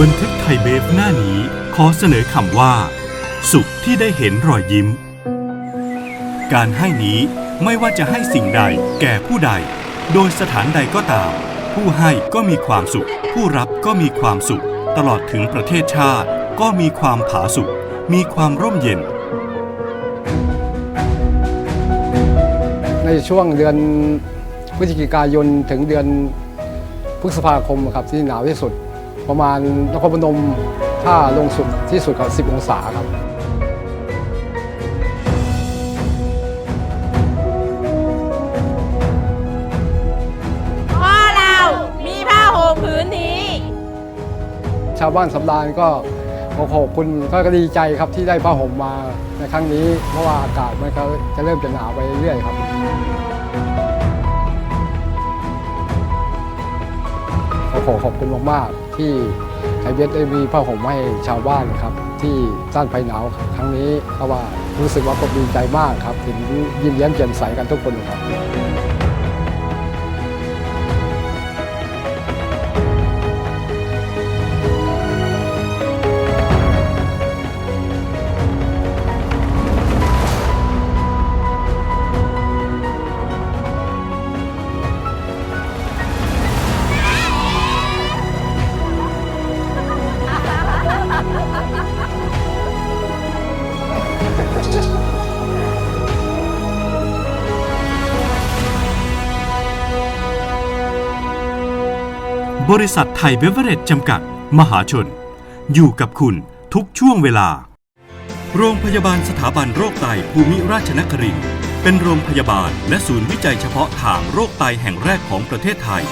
บันทึกไทยเบฟหน้านี้ขอเสนอคำว่า สุขที่ได้เห็นรอยยิ้ม การให้นี้ไม่ว่าจะให้สิ่งใดแก่ผู้ใด โดยสถานใดก็ตาม ผู้ให้ก็มีความสุข ผู้รับก็มีความสุข ตลอดถึงประเทศชาติ ก็มีความผาสุกมีความร่มเย็น ในช่วงเดือนพฤศจิกายนถึงเดือนพฤษภาคมครับที่หนาวที่สุด ประมาณนครพนมถ้าลงสุดที่สุดกับ10 องศาครับเพราะเรามีผ้าห่มผืนนี้ ชาวบ้านสำราญก็ขอขอบคุณก็ดีใจครับที่ได้ผ้าห่มมาในครั้งนี้ เพราะว่าอากาศมันก็จะเริ่มจะหนาวไปเรื่อยๆครับขอขอขอบคุณมากๆ ที่ไทยเบสได้มีผ้าห่มให้ชาวบ้านครับ ที่ต้านภัยหนาวครั้งนี้เพราะว่ารู้สึกว่าผมดีใจมากครับ ถึงยิ้มแย้มแจ่มใสกันทุกคนครับ บริษัทไทยเบเวอเรจจำกัด มหาชน อยู่กับคุณทุกช่วงเวลา โรงพยาบาลสถาบันโรคไตภูมิราชนครินเป็นโรงพยาบาลและศูนย์วิจัยเฉพาะทางโรคไตแห่งแรกของประเทศไทย